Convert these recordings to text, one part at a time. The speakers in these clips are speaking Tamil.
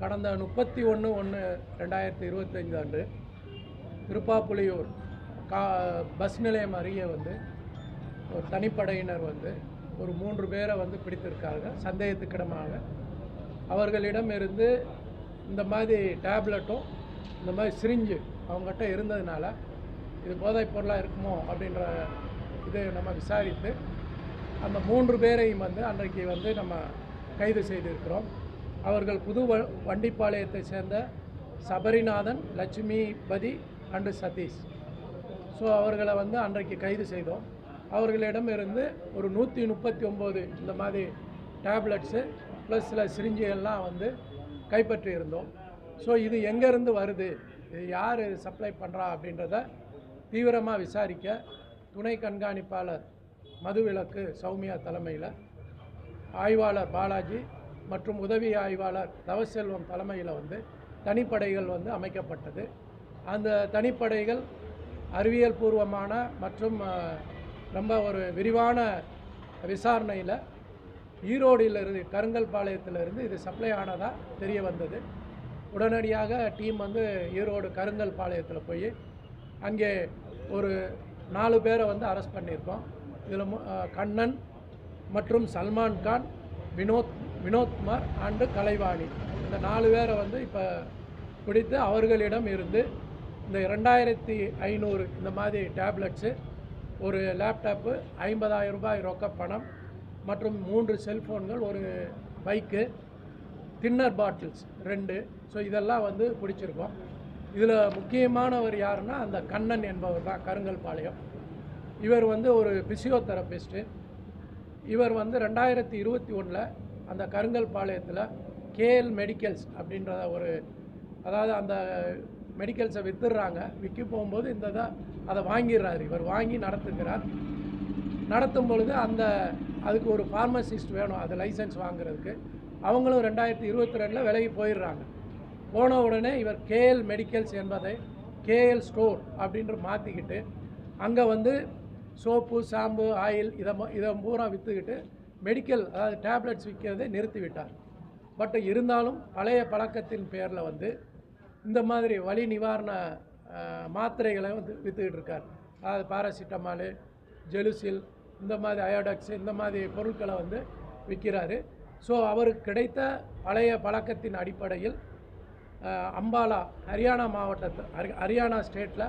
கடந்த முப்பத்தி ஒன்று ஒன்று ரெண்டாயிரத்தி இருபத்தஞ்சு அன்று திருப்பாப்புலியூர் கா பஸ் நிலையம் அருகே வந்து ஒரு தனிப்படையினர் வந்து ஒரு மூன்று பேரை வந்து பிடித்திருக்கார்கள் சந்தேகத்துக்கிடமாக அவர்களிடம் இருந்து இந்த மாதிரி டேப்லெட்டும் இந்த மாதிரி சிரிஞ்சு அவங்ககிட்ட இருந்ததுனால இது போதைப் பொருளாக இருக்குமோ அப்படின்ற இது நம்ம விசாரித்து அந்த மூன்று பேரையும் வந்து அன்றைக்கு வந்து நம்ம கைது செய்திருக்கிறோம். அவர்கள் புது வ வண்டிப்பாளையத்தை சேர்ந்த சபரிநாதன் லட்சுமிபதி அண்டு சதீஷ். ஸோ அவர்களை வந்து அன்றைக்கு கைது செய்தோம். அவர்களிடம் இருந்து ஒரு நூற்றி முப்பத்தி ஒம்பது இந்த மாதிரி டேப்லெட்ஸு ப்ளஸ் சில சிரிஞ்சுகள்லாம் வந்து கைப்பற்றி இருந்தோம். ஸோ இது எங்கேருந்து வருது? இது யார் சப்ளை பண்ணுறா அப்படின்றத தீவிரமாக விசாரிக்க துணை கண்காணிப்பாளர் மதுவிலக்கு சௌமியா தலைமையில் ஆய்வாளர் பாலாஜி மற்றும் உதவி ஆய்வாளர் தவசெல்வம் தலைமையில் வந்து தனிப்படைகள் வந்து அமைக்கப்பட்டது. அந்த தனிப்படைகள் அறிவியல் பூர்வமான மற்றும் ரொம்ப ஒரு விரிவான விசாரணையில் ஈரோடிலிருந்து கருங்கல்பாளையத்திலிருந்து இது சப்ளை ஆனதாக தெரிய வந்தது. உடனடியாக டீம் வந்து ஈரோடு கருங்கல் பாளையத்தில் போய் அங்கே ஒரு நாலு பேரை வந்து அரெஸ்ட் பண்ணியிருக்கோம். இதில் கண்ணன் மற்றும் சல்மான் கான் வினோத் வினோத்குமார் அண்டு கலைவாணி. இந்த நாலு பேரை வந்து இப்போ பிடித்து அவர்களிடம் இருந்து இந்த ரெண்டாயிரத்தி ஐநூறு இந்த மாதிரி டேப்லெட்ஸு ஒரு லேப்டாப்பு ஐம்பதாயிரம் ரூபாய் ரொக்க பணம் மற்றும் மூன்று செல்ஃபோன்கள் ஒரு பைக்கு தின்னர் பாட்டில்ஸ் ரெண்டு. ஸோ இதெல்லாம் வந்து பிடிச்சிருக்கோம். இதில் முக்கியமானவர் யாருன்னா அந்த கண்ணன் என்பவர் தான் கருங்கல்பாளையம் இவர் வந்து ஒரு பிசியோதெரபிஸ்ட்டு. இவர் வந்து ரெண்டாயிரத்தி இருபத்தி ஒன்றில் அந்த கருங்கல்பாளையத்தில் கேஎல் மெடிக்கல்ஸ் அப்படின்றத ஒரு அதாவது அந்த மெடிக்கல்ஸை விற்றுடுறாங்க விற்க போகும்போது இந்த இதை அதை வாங்கிடுறாரு. இவர் வாங்கி நடத்துகிறார். நடத்தும் பொழுது அந்த அதுக்கு ஒரு ஃபார்மசிஸ்ட் வேணும் அது லைசன்ஸ் வாங்குறதுக்கு. அவங்களும் ரெண்டாயிரத்தி இருபத்தி ரெண்டில் விலகி போயிடுறாங்க. போன உடனே இவர் கேஎல் மெடிக்கல்ஸ் என்பதை கேஎல் ஸ்டோர் அப்படின்ற மாற்றிக்கிட்டு அங்கே வந்து சோப்பு ஷாம்பு ஆயில் இதை ம- இதை பூரா விற்றுக்கிட்டு மெடிக்கல் அதாவது டேப்லெட்ஸ் விற்கிறதை நிறுத்திவிட்டார். பட் இருந்தாலும் பழைய பழக்கத்தின் பேரில் வந்து இந்த மாதிரி வலி நிவாரண மாத்திரைகளை வந்து விற்றுக்கிட்டு இருக்கார். அதாவது பாராசிட்டமாலு ஜெலுசில் இந்த மாதிரி அயோடக்ஸ் இந்த மாதிரி பொருட்களை வந்து விற்கிறாரு ஸோ அவருக்கு கிடைத்த பழைய பழக்கத்தின் அடிப்படையில் அம்பாலா ஹரியானா மாவட்டத்தில் ஹரி- ஹரியானா ஸ்டேட்டில்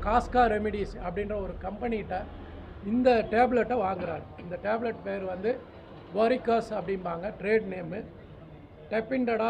காஸ்கா ரெமிடிஸ் அப்படின்ற ஒரு கம்பெனிகிட்ட இந்த டேப்லெட்டை வாங்குறாரு. இந்த டேப்லெட் பேர் வந்து போரிகாஸ் அப்படிம்பாங்க ட்ரேட் நேமு டெப்பின்டடா